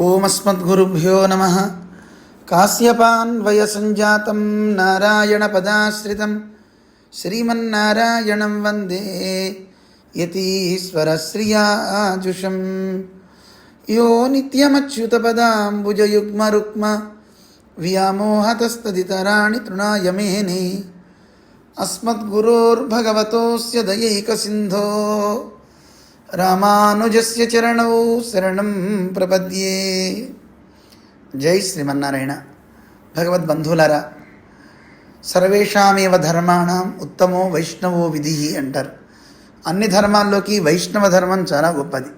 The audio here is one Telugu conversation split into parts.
ఓమస్మద్గురుభ్యో నమ. కాశ్యపాన్వయసంజాతం నారాయణపదాశ్రితం. శ్రీమన్నారాయణం వందే యతీశ్వరశ్రియాజుషం. యో నిత్యమచ్యుతపదాంబుజయుగ్మరుక్మ వ్యామోహతస్తదితరాణి తృణాయమేని అస్మద్గురోర్భగవతోస్య దయైకసింధో. రామానుజస్య చరణౌ శరణం ప్రపద్యే. జై శ్రీమన్నారాయణ. భగవద్బంధువులారా సర్వేషామేవ ధర్మాణం ఉత్తమో వైష్ణవో విధి అంటారు. అన్ని ధర్మాల్లోకి వైష్ణవ ధర్మం చాలా గొప్పది.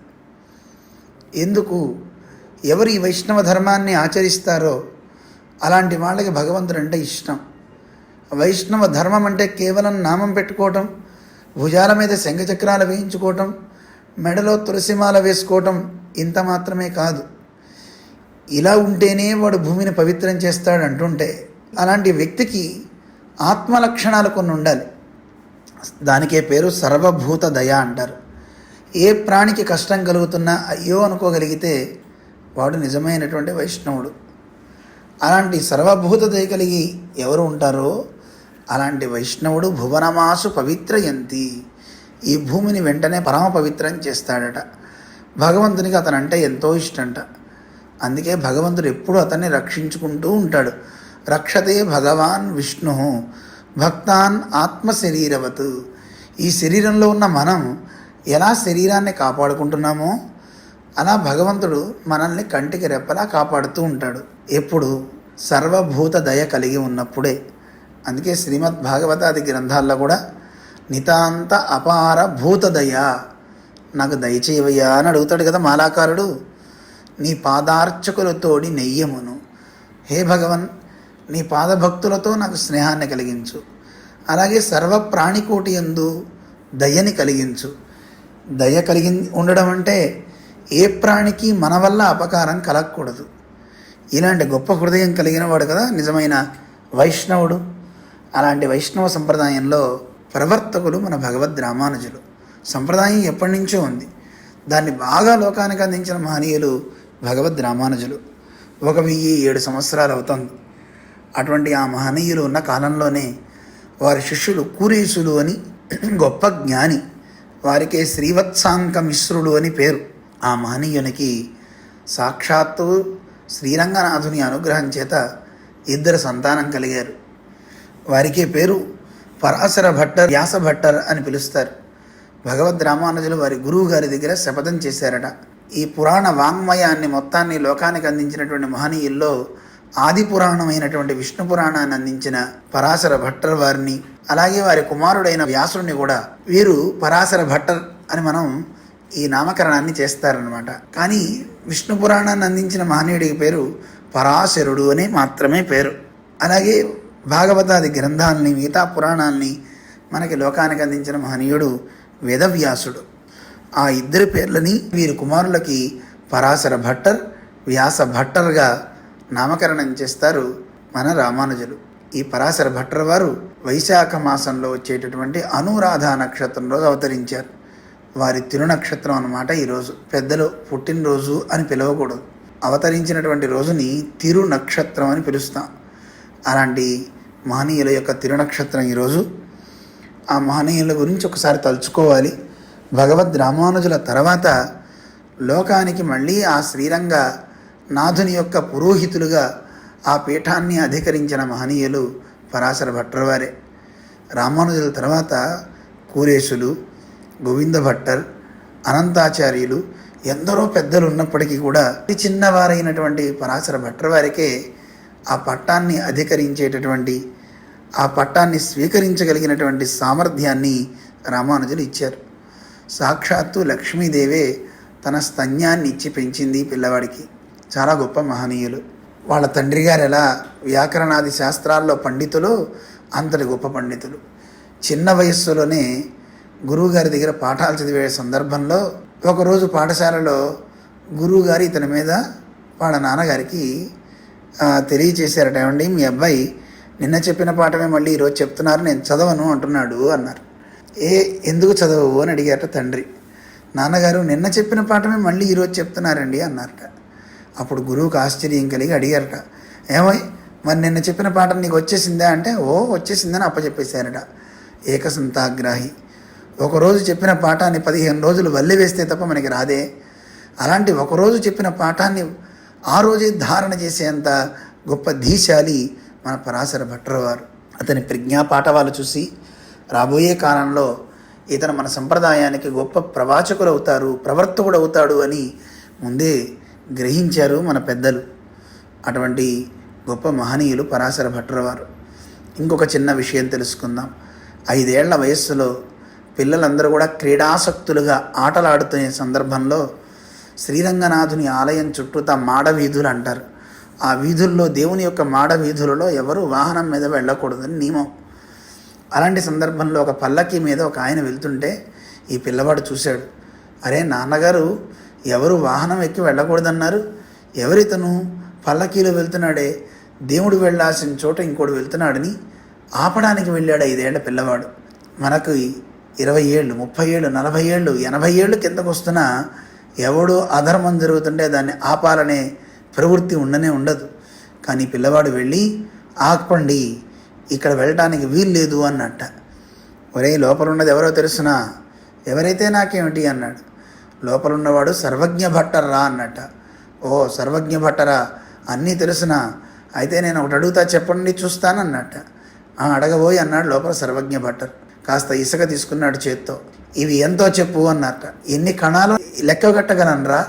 ఎందుకు? ఎవరు ఈ వైష్ణవ ధర్మాన్ని ఆచరిస్తారో అలాంటి వాళ్ళకి భగవంతుడు అంటే ఇష్టం. వైష్ణవ ధర్మం అంటే కేవలం నామం పెట్టుకోవటం భుజాల మీద శంఖచక్రాలు వేయించుకోవటం మెడలో తులసిమాల వేసుకోవటం ఇంత మాత్రమే కాదు. ఇలా ఉంటేనే వాడు భూమిని పవిత్రం చేస్తాడు అంటుంటే అలాంటి వ్యక్తికి ఆత్మ లక్షణాలు కొన్ని ఉండాలి. దానికే పేరు సర్వభూత దయ అంటారు. ఏ ప్రాణికి కష్టం కలుగుతున్నా అయ్యో అనుకోగలిగితే వాడు నిజమైనటువంటి వైష్ణవుడు. అలాంటి సర్వభూత దయ కలిగి ఎవరు ఉంటారో అలాంటి వైష్ణవుడు భువనమాసు పవిత్రయంతి. ఈ భూమిని వెంటనే పరమ పవిత్రం చేస్తాడట. భగవంతునికి అతనంటే ఎంతో ఇష్టంట. అందుకే భగవంతుడు ఎప్పుడూ అతన్ని రక్షించుకుంటూ ఉంటాడు. రక్షతే భగవాన్ విష్ణు భక్తాన్ ఆత్మ శరీరవత్ ఈ శరీరంలో ఉన్న మనం ఎలా శరీరాన్ని కాపాడుకుంటున్నామో అలా భగవంతుడు మనల్ని కంటికి రెప్పలా కాపాడుతూ ఉంటాడు. ఎప్పుడు? సర్వభూత దయ కలిగి ఉన్నప్పుడే. అందుకే శ్రీమద్ భాగవతాది గ్రంథాల్లో కూడా నితాంత అపార భూతదయ. నాకు దయచేవయ్యా అని అడుగుతాడు కదా మాలాకారుడు. నీ పాదార్చకులతోడి నెయ్యమును. హే భగవన్ నీ పాదభక్తులతో నాకు స్నేహాన్ని కలిగించు. అలాగే సర్వ ప్రాణికోటి ఎందు దయని కలిగించు. దయ కలిగి ఉండడం అంటే ఏ ప్రాణికి మన వల్ల అపకారం కలగకూడదు. ఇలాంటి గొప్ప హృదయం కలిగిన వాడు కదా నిజమైన వైష్ణవుడు. అలాంటి వైష్ణవ సంప్రదాయంలో ప్రవర్తకులు మన భగవద్ రామానుజులు. సంప్రదాయం ఎప్పటి నుంచో ఉంది. దాన్ని బాగా లోకానికి అందించిన మహనీయులు భగవద్ రామానుజులు. ఒక వెయ్యి ఏడు సంవత్సరాలు అవుతుంది. అటువంటి ఆ మహనీయులు ఉన్న కాలంలోనే వారి శిష్యులు కూరీసులు అని గొప్ప జ్ఞాని వారికే శ్రీవత్సాంక మిశ్రుడు అని పేరు. ఆ మహనీయునికి సాక్షాత్తు శ్రీరంగనాథుని అనుగ్రహం చేత ఇద్దరు సంతానం కలిగారు. వారికే పేరు పరాశర భట్టర్ వ్యాస భట్టర్ అని పిలుస్తారు. భగవద్ రామానుజులు వారి గురువు గారి దగ్గర శపథం చేశారట. ఈ పురాణ వాంగ్మయాన్ని మొత్తాన్ని లోకానికి అందించినటువంటి మహనీయుల్లో ఆది పురాణమైనటువంటి విష్ణు పురాణాన్ని అందించిన పరాశర భట్టర్ వారిని అలాగే వారి కుమారుడైన వ్యాసుడిని కూడా వీరు పరాశర భట్టర్ అని మనం ఈ నామకరణాన్ని చేస్తారనమాట కానీ విష్ణు పురాణాన్ని అందించిన మహనీయుడికి పేరు పరాశరుడు అని మాత్రమే పేరు. అలాగే భాగవతాది గ్రంథాలని మిగతా పురాణాలని మనకి లోకానికి అందించిన మహనీయుడు వేదవ్యాసుడు. ఆ ఇద్దరి పేర్లని వీరి కుమారులకి పరాశర భట్టర్ వ్యాస భట్టర్గా నామకరణం చేస్తారు మన రామానుజులు. ఈ పరాశర భట్టర్ వారు వైశాఖ మాసంలో వచ్చేటటువంటి అనురాధ నక్షత్రంలో అవతరించారు. వారి తిరునక్షత్రం అన్నమాట ఈరోజు. పెద్దలు పుట్టినరోజు అని పిలవకూడదు. అవతరించినటువంటి రోజుని తిరు నక్షత్రం అని పిలుస్తాం. అలాంటి మహనీయుల యొక్క తిరునక్షత్రం ఈరోజు. ఆ మహనీయుల గురించి ఒకసారి తలుచుకోవాలి. భగవద్ రామానుజుల తర్వాత లోకానికి మళ్ళీ ఆ శ్రీరంగ నాథుని యొక్క పురోహితులుగా ఆ పీఠాన్ని అధికరించిన మహనీయులు పరాశర భట్రవారే రామానుజుల తర్వాత కూరేశులు గోవింద భట్టర్ అనంతాచార్యులు ఎందరో పెద్దలు ఉన్నప్పటికీ కూడా చిన్నవారైనటువంటి పరాశర భట్రవారికే ఆ పట్టాన్ని అధికరించేటటువంటి ఆ పట్టాన్ని స్వీకరించగలిగినటువంటి సామర్థ్యాన్ని రామానుజులు ఇచ్చారు. సాక్షాత్తు లక్ష్మీదేవే తన స్తన్యాన్ని ఇచ్చి పెంచింది పిల్లవాడికి. చాలా గొప్ప మహనీయులు. వాళ్ళ తండ్రి గారు ఎలా వ్యాకరణాది శాస్త్రాల్లో పండితులు అంతటి గొప్ప పండితులు. చిన్న వయస్సులోనే గురువుగారి దగ్గర పాఠాలు చదివే సందర్భంలో ఒకరోజు పాఠశాలలో గురువుగారు ఇతని మీద వాళ్ళ నాన్నగారికి తెలియచేశారట ఏమండి? మీ అబ్బాయి నిన్న చెప్పిన పాఠమే మళ్ళీ ఈరోజు చెప్తున్నారు నేను చదవను అంటున్నాడు అన్నారు. ఏ ఎందుకు చదవవు? అని అడిగారట తండ్రి. నాన్నగారు నిన్న చెప్పిన పాఠమే మళ్ళీ ఈరోజు చెప్తున్నారండి అన్నారట. అప్పుడు గురువుకు ఆశ్చర్యం కలిగి అడిగారట. ఏమో మరి నిన్న చెప్పిన పాఠం నీకు వచ్చేసిందా? అంటే ఓ వచ్చేసిందని అప్పచెప్పేశారట. ఏకసంతాగ్రాహి ఒకరోజు చెప్పిన పాఠాన్ని పదిహేను రోజులు వల్లి వేస్తే తప్ప మనకి రాదే. అలాంటి ఒకరోజు చెప్పిన పాఠాన్ని ఆ రోజే ధారణ చేసేంత గొప్ప ధీశాలి మన పరాశర భట్రవారు. అతని ప్రజ్ఞా పాఠవాలు చూసి రాబోయే కాలంలో ఇతను మన సంప్రదాయానికి గొప్ప ప్రవాచకుడు అవుతారు ప్రవర్తకుడు అవుతాడు అని ముందే గ్రహించారు మన పెద్దలు. అటువంటి గొప్ప మహనీయులు పరాశర భట్రవారు. ఇంకొక చిన్న విషయం తెలుసుకుందాం. ఐదేళ్ళ వయస్సులో పిల్లలందరూ కూడా క్రీడాసక్తులుగా ఆటలాడుతున్న సందర్భంలో శ్రీరంగనాథుని ఆలయం చుట్టూతా మాడ వీధులు అంటారు. ఆ వీధుల్లో దేవుని యొక్క మాడ వీధులలో ఎవరు వాహనం మీద వెళ్ళకూడదని నియమం. అలాంటి సందర్భంలో ఒక పల్లకి మీద ఒక ఆయన వెళ్తుంటే ఈ పిల్లవాడు చూశాడు. అరే నాన్నగారు ఎవరు వాహనం ఎక్కి వెళ్ళకూడదన్నారు? ఎవరితను? పల్లకీలో వెళ్తున్నాడే. దేవుడు వెళ్ళాల్సిన చోట ఇంకోటి వెళ్తున్నాడని ఆపడానికి వెళ్ళాడు ఐదేళ్ళ పిల్లవాడు? మనకు ఇరవై ఏళ్ళు ముప్పై ఏళ్ళు నలభై ఏళ్ళు ఎనభై ఏళ్ళు కిందకు వస్తున్నా ఎవడో అధర్మం జరుగుతుంటే దాన్ని ఆపాలనే ప్రవృత్తి ఉండనే ఉండదు. కానీ పిల్లవాడు వెళ్ళి ఆపండి ఇక్కడ వెళ్ళటానికి వీలు లేదు అన్నట్ట. ఒరే లోపల ఉన్నది ఎవరో తెలుసునా? ఎవరైతే నాకేమిటి? అన్నాడు. లోపల ఉన్నవాడు సర్వజ్ఞ భట్టర్రా అన్నట్ట. ఓ సర్వజ్ఞ భట్టరా? అన్నీ తెలుసునా? అయితే నేను ఒకటి అడుగుతా చెప్పండి చూస్తానన్నట్ట. అడగబోయి అన్నాడు లోపల సర్వజ్ఞ భట్టర్. కాస్త ఇసుక తీసుకున్నాడు చేత్తో. ఇవి ఎంతో చెప్పు అన్నట్ట. ఎన్ని కణాలు లెక్కగట్టగలనరా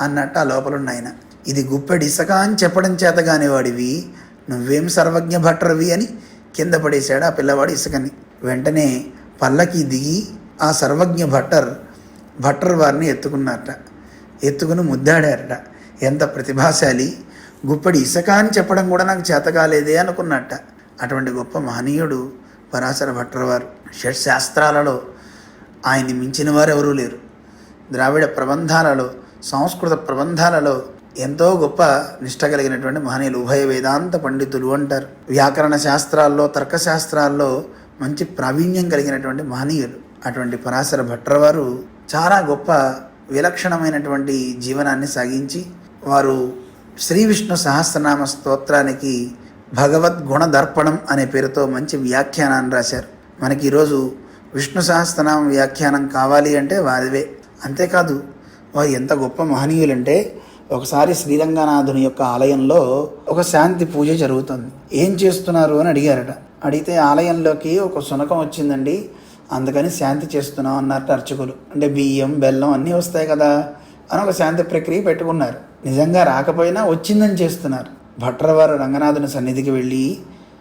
అన్నట్ట ఆ లోపలున్న ఆయన ఇది గుప్పెడి ఇసక అని చెప్పడం చేతగాని వాడివి నువ్వేం సర్వజ్ఞ భట్టరవి అని కింద పడేశాడు ఆ పిల్లవాడు ఇసుకని. వెంటనే పల్లకి దిగి ఆ సర్వజ్ఞ భట్టర్ భట్టర్ వారిని ఎత్తుకున్నారట. ఎత్తుకుని ముద్దాడారట. ఎంత ప్రతిభాశాలి. గుప్పడి ఇసుక అని చెప్పడం కూడా నాకు చేత కాలేదే అనుకున్నట్ట. అటువంటి గొప్ప మహనీయుడు పరాశర భట్రవారు. షట్శాస్త్రాలలో ఆయన్ని మించిన వారు ఎవరూ లేరు. ద్రావిడ ప్రబంధాలలో సంస్కృత ప్రబంధాలలో ఎంతో గొప్ప నిష్ట కలిగినటువంటి మహనీయులు ఉభయ వేదాంత పండితులు అంటారు. వ్యాకరణ శాస్త్రాల్లో తర్కశాస్త్రాల్లో మంచి ప్రావీణ్యం కలిగినటువంటి మహనీయులు అటువంటి పరాశర భట్రవారు చాలా గొప్ప విలక్షణమైనటువంటి జీవనాన్ని సాగించి వారు శ్రీ విష్ణు సహస్రనామ స్తోత్రానికి భగవద్గుణ దర్పణం అనే పేరుతో మంచి వ్యాఖ్యానాన్ని రాశారు. మనకి ఈరోజు విష్ణు సహస్రనామ వ్యాఖ్యానం కావాలి అంటే వారివే. అంతేకాదు వారు ఎంత గొప్ప మహనీయులంటే ఒకసారి శ్రీరంగనాథుని యొక్క ఆలయంలో ఒక శాంతి పూజ జరుగుతుంది. ఏం చేస్తున్నారు అని అడిగారట. అడిగితే ఆలయంలోకి ఒక శునకం వచ్చిందండి. అందుకని శాంతి చేస్తున్నాం అన్నారు అర్చకులు. అంటే బియ్యం బెల్లం అన్నీ వస్తాయి కదా అని ఒక శాంతి ప్రక్రియ పెట్టుకున్నారు. నిజంగా రాకపోయినా వచ్చిందని చేస్తున్నారు. భట్రవారు రంగనాథుని సన్నిధికి వెళ్ళి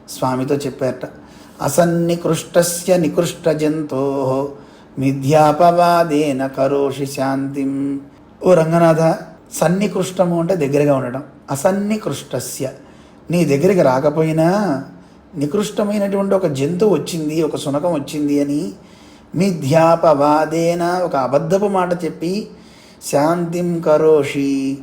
స్వామితో చెప్పారట. అసన్నికృష్టస్య నికృష్ట జంతో మిథ్యాపవాదేన కరోషి శాంతిం. ఓ రంగనాథ సన్నికృష్టము అంటే దగ్గరగా ఉండడం అసన్నికృష్టస్య. నీ దగ్గరికి రాకపోయినా నికృష్టమైనటువంటి ఒక జంతువు వచ్చింది ఒక శునకం వచ్చింది అని మిథ్యాపవాదేన ఒక అబద్ధపు మాట చెప్పి శాంతిం కరోషి.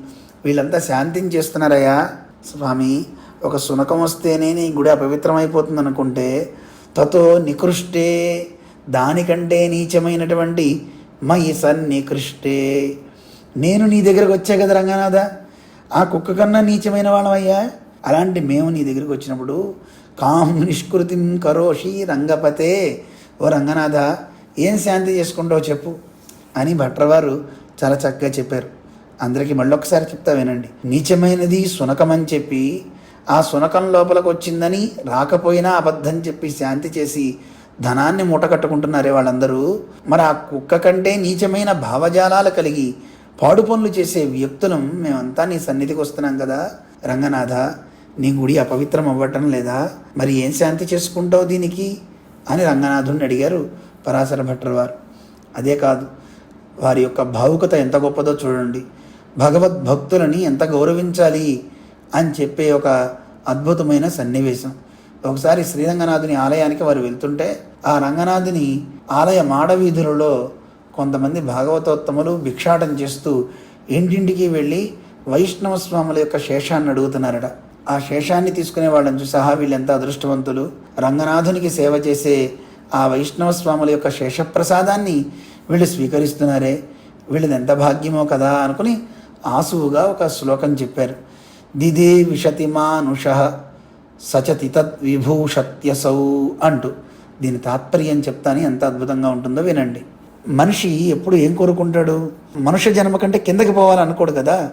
వీళ్ళంతా శాంతిం చేస్తున్నారయ్యా స్వామి. ఒక శునకం వస్తేనే నీ గుడి అపవిత్రమైపోతుంది అనుకుంటే తతో నికృష్టే దానికంటే నీచమైనటువంటి మయి సన్నికృష్టే. నేను నీ దగ్గరకు వచ్చా కదా రంగనాథ? ఆ కుక్క కన్నా నీచమైన వాళ్ళమయ్యా? అలాంటి మేము నీ దగ్గరికి వచ్చినప్పుడు కాం నిష్కృతిం కరోషి రంగపతే. ఓ రంగనాథ ఏం శాంతి చేసుకుంటావు చెప్పు అని భట్రవారు చాలా చక్కగా చెప్పారు. అందరికీ మళ్ళొకసారి చెప్తా వినండి. నీచమైనది సునకమని చెప్పి ఆ సునకం లోపలికి వచ్చిందని రాకపోయినా అబద్ధం చెప్పి శాంతి చేసి ధనాన్ని మూటకట్టుకుంటున్నారే వాళ్ళందరూ. మరి ఆ కుక్క కంటే నీచమైన భావజాలాలు కలిగి పాడు పనులు చేసే వ్యక్తులం మేమంతా నీ సన్నిధికి వస్తున్నాం కదా. రంగనాథ నీ గుడి అపవిత్రం అవ్వటం లేదా? మరి ఏం శాంతి చేసుకుంటావు దీనికి? అని రంగనాథుని అడిగారు పరాశర భట్టర్ వారు అదే కాదు వారి యొక్క భావుకత ఎంత గొప్పదో చూడండి. భగవద్భక్తులని ఎంత గౌరవించాలి? అని చెప్పే ఒక అద్భుతమైన సన్నివేశం. ఒకసారి శ్రీరంగనాథుని ఆలయానికి వారు వెళ్తుంటే ఆ రంగనాథుని ఆలయ మాడవీధులలో కొంతమంది భాగవతోత్తములు భిక్షాటం చేస్తూ ఇంటింటికి వెళ్ళి వైష్ణవ స్వాముల యొక్క శేషాన్ని అడుగుతున్నారట. ఆ శేషాన్ని తీసుకునే వాళ్ళని చూసి సహా వీళ్ళు ఎంత అదృష్టవంతులు. రంగనాథునికి సేవ చేసే ఆ వైష్ణవ స్వాముల యొక్క శేషప్రసాదాన్ని వీళ్ళు స్వీకరిస్తున్నారే. వీళ్ళది ఎంత భాగ్యమో కదా అనుకుని ఆసువుగా ఒక శ్లోకం చెప్పారు. దిదే విశతి మానుష సచతి తద్విభూషత్యసౌ అంటూ. దీని తాత్పర్యం చెప్తాను ఎంత అద్భుతంగా ఉంటుందో వినండి. మనిషి ఎప్పుడు ఏం కోరుకుంటాడు? మనుష్య జన్మ కంటే కిందకి పోవాలనుకోడు కదా.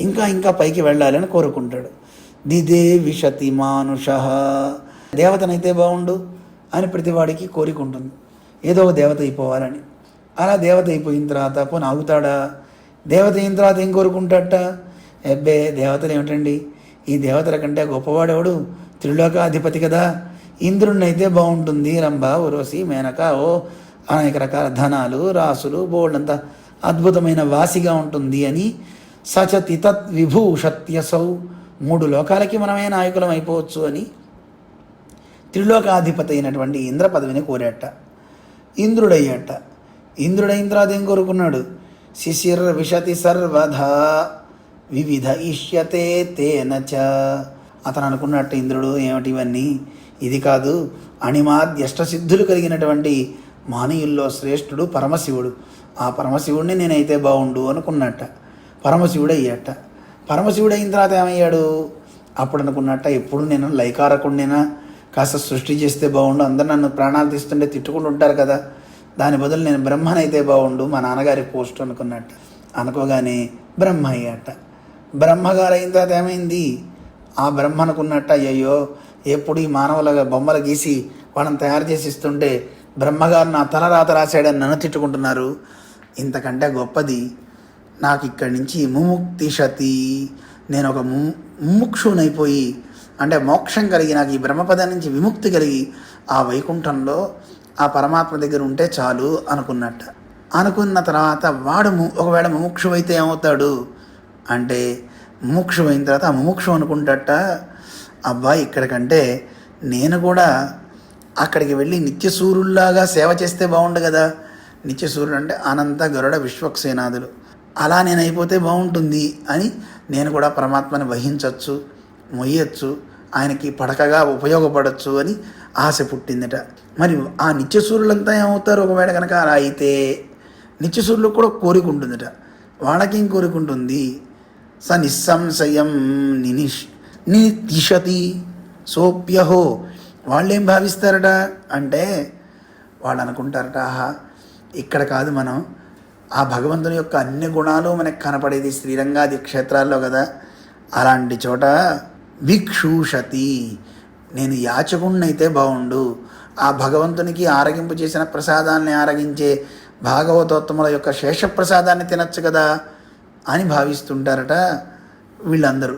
ఇంకా ఇంకా పైకి వెళ్ళాలని కోరుకుంటాడు. దిదే విశతి మానుష. దేవతనైతే బాగుండు అని ప్రతివాడికి కోరిక ఉంటుంది. ఏదో ఒక దేవత అయిపోవాలని. అలా దేవత అయిపోయిన తర్వాత పోనీ ఆగుతాడా? దేవత అయిన తర్వాత ఏం కోరుకుంటాడట? ఎబ్బే దేవతలు ఏమిటండి? ఈ దేవతల కంటే గొప్పవాడెవడు? త్రిలోకాధిపతి కదా. ఇంద్రుణ్ణైతే బాగుంటుంది రంభ ఉరోసి మేనక ఓ అనేక రకాల ధనాలు రాసులు బోల్డంత అద్భుతమైన వాసిగా ఉంటుంది అని సచతి తత్ విభూషత్యసౌ మూడు లోకాలకి మనమే నాయకులం అయిపోవచ్చు అని త్రిలోకాధిపతి అయినటువంటి ఇంద్ర పదవిని కోరాట. ఇంద్రుడయ్యాట. ఇంద్రుడైన తర్వాత ఏం కోరుకున్నాడు? శిశిర్ విశతి సర్వధా. వివిధ ఇష్యతే తేనచ అతను అనుకున్నట్టు ఇంద్రుడు ఏమిటి ఇవన్నీ? ఇది కాదు అణిమాద్యష్టసిద్ధులు కలిగినటువంటి మానవుల్లో శ్రేష్ఠుడు పరమశివుడు. ఆ పరమశివుడిని నేనైతే బాగుండు అనుకున్నట్ట. పరమశివుడు అయ్యాట పరమశివుడు అయిన తర్వాత ఏమయ్యాడు? అప్పుడు అనుకున్నట్ట ఎప్పుడు నేను లైకారకుండినా కాస్త సృష్టి చేస్తే బాగుండు అందరు నన్ను ప్రాణాలు తీస్తుంటే తిట్టుకుంటూ ఉంటారు కదా. దాని బదులు నేను బ్రహ్మనైతే బాగుండు మా నాన్నగారి పోస్ట్ అనుకున్నట్ట. అనుకోగానే బ్రహ్మ అయ్యాట బ్రహ్మగారు అయిన తర్వాత ఏమైంది? ఆ బ్రహ్మ అనుకున్నట్ట అయ్యయ్యో ఎప్పుడు ఈ మానవుల బొమ్మలు గీసి వాళ్ళని తయారు చేసి ఇస్తుంటే బ్రహ్మగారు నా తల రాత రాశాడని నన్ను తిట్టుకుంటున్నారు. ఇంతకంటే గొప్పది నాకు ఇక్కడి నుంచి ముముక్తి శతి. నేను ఒక ము ముముక్షునైపోయి అంటే మోక్షం కలిగి నాకు ఈ బ్రహ్మపదం నుంచి విముక్తి కలిగి ఆ వైకుంఠంలో ఆ పరమాత్మ దగ్గర ఉంటే చాలు అనుకున్నట్ట. అనుకున్న తర్వాత వాడు ము- ఒకవేళ ముముక్షు అయితే ఏమవుతాడు? అంటే ముముక్షు అయిన తర్వాత ఆ ముముక్షు అనుకుంటట అబ్బాయి ఇక్కడికంటే నేను కూడా అక్కడికి వెళ్ళి నిత్యసూరుల్లాగా సేవ చేస్తే బాగుండు కదా. నిత్యసూర్యుడు అంటే అనంత గరుడ విశ్వక్సేనాథులు అలా నేను అయిపోతే బాగుంటుంది అని నేను కూడా పరమాత్మని వహించవచ్చు మొయ్యొచ్చు ఆయనకి పడకగా ఉపయోగపడచ్చు అని ఆశ పుట్టిందట. మరి ఆ నిత్యసూరులంతా ఏమవుతారు? ఒకవేళ కనుక అలా అయితే నిత్యసూరులకు కూడా కోరిక ఉంటుందట. వాళ్ళకేం కోరిక ఉంటుంది? స నిస్సంశయం నినిష్ నితిషతి సోప్యహో. వాళ్ళేం భావిస్తారట? అంటే వాళ్ళు అనుకుంటారట ఆహా ఇక్కడ కాదు మనం. ఆ భగవంతుని యొక్క అన్ని గుణాలు మనకు కనపడేది శ్రీరంగాది క్షేత్రాల్లో కదా. అలాంటి చోట విక్షూషతి నేను యాచకుణ్ణైతే బాగుండు ఆ భగవంతునికి ఆరగింపు చేసిన ప్రసాదాన్ని ఆరగించే భాగవతోత్తముల యొక్క శేషప్రసాదాన్ని తినచ్చు కదా. అని భావిస్తుంటారట వీళ్ళందరూ.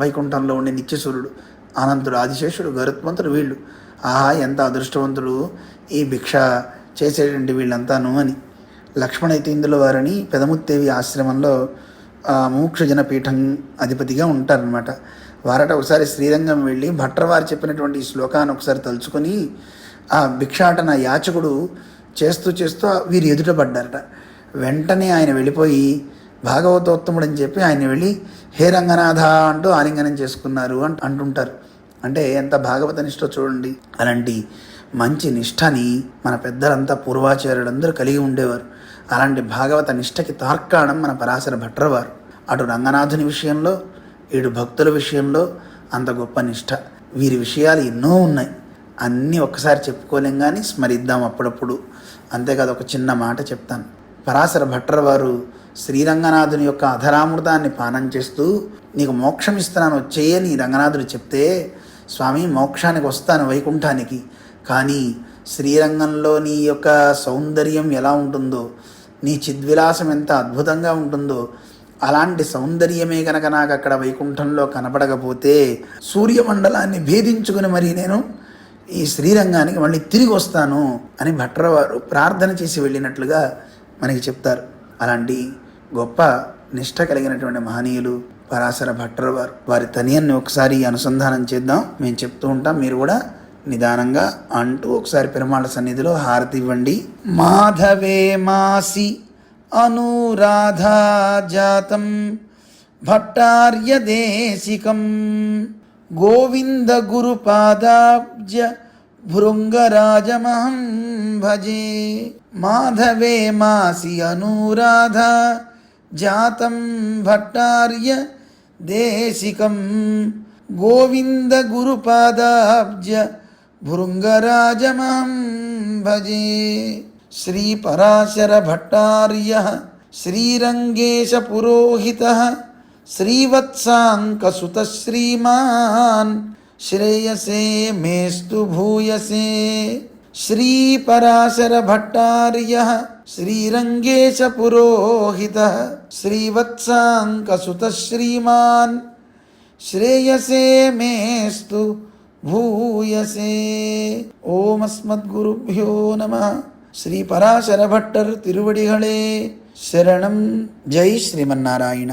వైకుంఠంలో ఉండే నిత్యసూరుడు అనంతుడు ఆదిశేషుడు గరుత్మంతుడు వీళ్ళు. ఆహా ఎంత అదృష్టవంతుడు ఈ భిక్ష చేసేటువంటి వీళ్ళంతాను అని. లక్ష్మణ అయితే ఇందులో వారని పెదముత్తేవి ఆశ్రమంలో మోక్షజన పీఠం అధిపతిగా ఉంటారనమాట వారట ఒకసారి శ్రీరంగం వెళ్ళి భట్రవారు చెప్పినటువంటి ఈ శ్లోకాన్ని ఒకసారి తలుచుకొని ఆ భిక్షాటన యాచకుడు చేస్తూ చేస్తూ వీరు ఎదుట పడ్డారట. వెంటనే ఆయన వెళ్ళిపోయి భాగవతోత్తముడు అని చెప్పి ఆయన వెళ్ళి హే రంగనాథ అంటూ ఆలింగనం చేసుకున్నారు అంట అంటుంటారు. అంటే ఎంత భాగవత నిష్ఠ చూడండి. అలాంటి మంచి నిష్ఠని మన పెద్దలంతా పూర్వాచార్యులందరూ కలిగి ఉండేవారు. అలాంటి భాగవత నిష్ఠకి తార్కాణం మన పరాశర భట్రవారు. అటు రంగనాథుని విషయంలో ఇటు భక్తుల విషయంలో అంత గొప్ప నిష్ఠ. వీరి విషయాలు ఎన్నో ఉన్నాయి. అన్నీ ఒక్కసారి చెప్పుకోలేం కానీ స్మరిద్దాం అప్పుడప్పుడు. అంతేకాదు ఒక చిన్న మాట చెప్తాను. పరాశర భట్టర్ వారు శ్రీరంగనాథుని యొక్క అధరామృతాన్ని పానం చేస్తూ నీకు మోక్షం ఇస్తున్నాను వచ్చేయని రంగనాథుడు చెప్తే స్వామి మోక్షానికి వస్తాను వైకుంఠానికి. కానీ శ్రీరంగంలో నీ యొక్క సౌందర్యం ఎలా ఉంటుందో నీ చిద్విలాసం ఎంత అద్భుతంగా ఉంటుందో అలాంటి సౌందర్యమే గనక నాకు అక్కడ వైకుంఠంలో కనపడకపోతే సూర్యమండలాన్ని భేదించుకుని మరి నేను ఈ శ్రీరంగానికి మళ్ళీ తిరిగి వస్తాను అని భట్రవారు ప్రార్థన చేసి వెళ్ళినట్లుగా మనకి చెప్తారు. అలాంటి గొప్ప నిష్ట కలిగినటువంటి మహనీయులు పరాశర భట్రవారు వారి. తనియన్ని ఒకసారి అనుసంధానం చేద్దాం. మేము చెప్తూ ఉంటాం. మీరు కూడా నిదానంగా అంటూ ఒకసారి పెరుమాళ సన్నిధిలో హారతి ఇవ్వండి. మాధవే మాసి అనురాధా జాతం భట్టార్య దేశికం గోవింద గురుపాదాబ్జ భృంగరాజమహం భజే. మాధవే మాసి అనురాధ జాతం భట్టార్య దేశికం గోవింద గురుపాదాబ్జ భృంగరాజమహం భజే శ్రీపరాశర భట్టార్య శ్రీరంగేశ పురోహిత శ్రీవత్సాంకసుత శ్రీమాన్ श्रीपराशरभट्टार्यः श्रीरङ्गेशपुरोहितः భూయసే శ్రీపరాశర భట్టార్య శ్రీరంగేశ పురోహిత శ్రీవత్సాంకసుత శ్రీమాన్ శ్రేయసే మేస్తు భూయసే ఓమస్మద్గురుభ్యో నమ శ్రీ పరాశర భట్టర్ తిరువడిகளே శరణం జై శ్రీమన్నారాయణ